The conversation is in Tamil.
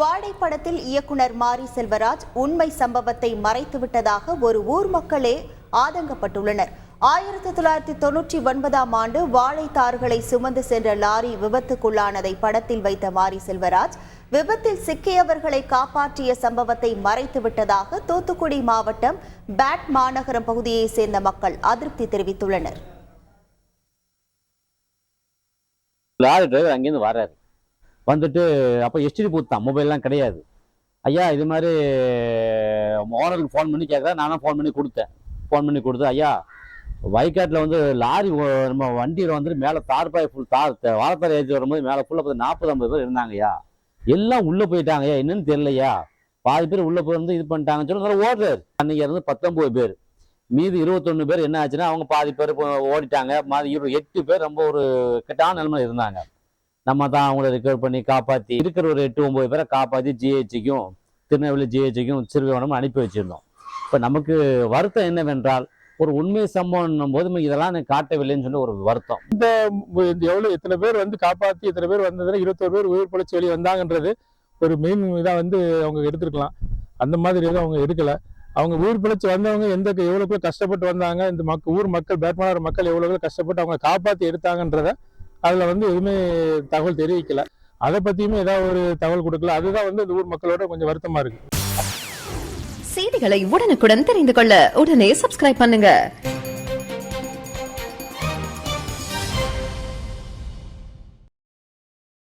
வாடை படத்தில் இயக்குனர் மாரி செல்வராஜ் உண்மை சம்பவத்தை மறைத்துவிட்டதாக ஒரு ஊர் மக்களே ஆதங்கப்பட்டுள்ளனர். ஆயிரத்தி தொள்ளாயிரத்தி தொன்னூற்றி ஒன்பதாம் ஆண்டு வாழைத்தார்களை சுமந்து சென்ற லாரி விபத்துக்குள்ளானதை படத்தில் வைத்த மாரி செல்வராஜ் விபத்தில் சிக்கியவர்களை காப்பாற்றிய சம்பவத்தை மறைத்துவிட்டதாக தூத்துக்குடி மாவட்டம் பேட் மாநகரம் பகுதியைச் சேர்ந்த மக்கள் அதிருப்தி தெரிவித்துள்ளனர். லாரி டிரைவர் அங்கேருந்து வர்றாரு. வந்துட்டு அப்போ எஸ்டிடி பூத் தான். மொபைல்லாம் கிடையாது. ஐயா இது மாதிரி ஓனருக்கு ஃபோன் பண்ணி கேட்குறேன் நானும் ஃபோன் பண்ணி கொடுத்தேன். ஃபோன் பண்ணி கொடுத்து ஐயா வைக்காட்டில் வந்து லாரி நம்ம வண்டியில் வந்துட்டு மேலே தார்பாய் ஃபுல் தார் வாரத்தார் ஏற்றி வரும்போது மேலே ஃபுல்லாக பார்த்து நாற்பது ஐம்பது பேர் இருந்தாங்கய்யா எல்லாம் உள்ளே போயிட்டாங்கய்யா என்னன்னு தெரியலையா பாதி பேர் உள்ளே போயிருந்து இது பண்ணிட்டாங்கன்னு சொல்லி நல்லா ஓடுறாரு அன்னைக்கு இருந்து பத்தொம்போது பேர். மீதி இருபத்தொன்று பேர் என்ன ஆச்சுன்னா அவங்க பாதி பேர் ஓடிட்டாங்க. மாதிரி எட்டு பேர் ரொம்ப ஒரு கெட்டான நிலைமையில இருந்தாங்க. நம்ம தான் அவங்கள ரெக்கவர் பண்ணி காப்பாற்றி இருக்கிற ஒரு எட்டு ஒம்பது பேரை காப்பாற்றி ஜிஹெச்சுக்கும் திருநெல்வேலி ஜிஹெச்சுக்கும் சிறுவனம் அனுப்பி வச்சிருந்தோம். இப்போ நமக்கு வருத்தம் என்னவென்றால் ஒரு உண்மை சம்பவம் போது இதெல்லாம் எனக்கு காட்டவில்லைன்னு சொல்லி ஒரு வருத்தம். இந்த எவ்வளோ இத்தனை பேர் வந்து காப்பாற்றி இத்தனை பேர் வந்ததுல இருபத்தோரு பேர் உயிர் பிழைச்சி வெளியே வந்தாங்கன்றது ஒரு மெயின் இதாக வந்து அவங்க எடுத்துருக்கலாம். அந்த மாதிரி எதுவும் அவங்க எடுக்கலை. அவங்க உயிர் பிழைச்சி வந்தவங்க எந்த எவ்வளவு கஷ்டப்பட்டு வந்தாங்க இந்த மக் ஊர் மக்கள் பேட்மானார் மக்கள் எவ்வளவு கஷ்டப்பட்டு அவங்க காப்பாற்றி எடுத்தாங்கன்றத அதுல வந்து எதுவுமே தகவல் தெரிவிக்கல. அதை பத்தியுமே ஏதாவது ஒரு தகவல் கொடுக்கல. அதுதான் வந்து இந்த ஊர் மக்களோட கொஞ்சம் வருத்தமா இருக்கு. செய்திகளை உடனுக்குடன் தெரிந்து கொள்ள உடனே சப்ஸ்கிரைப் பண்ணுங்க.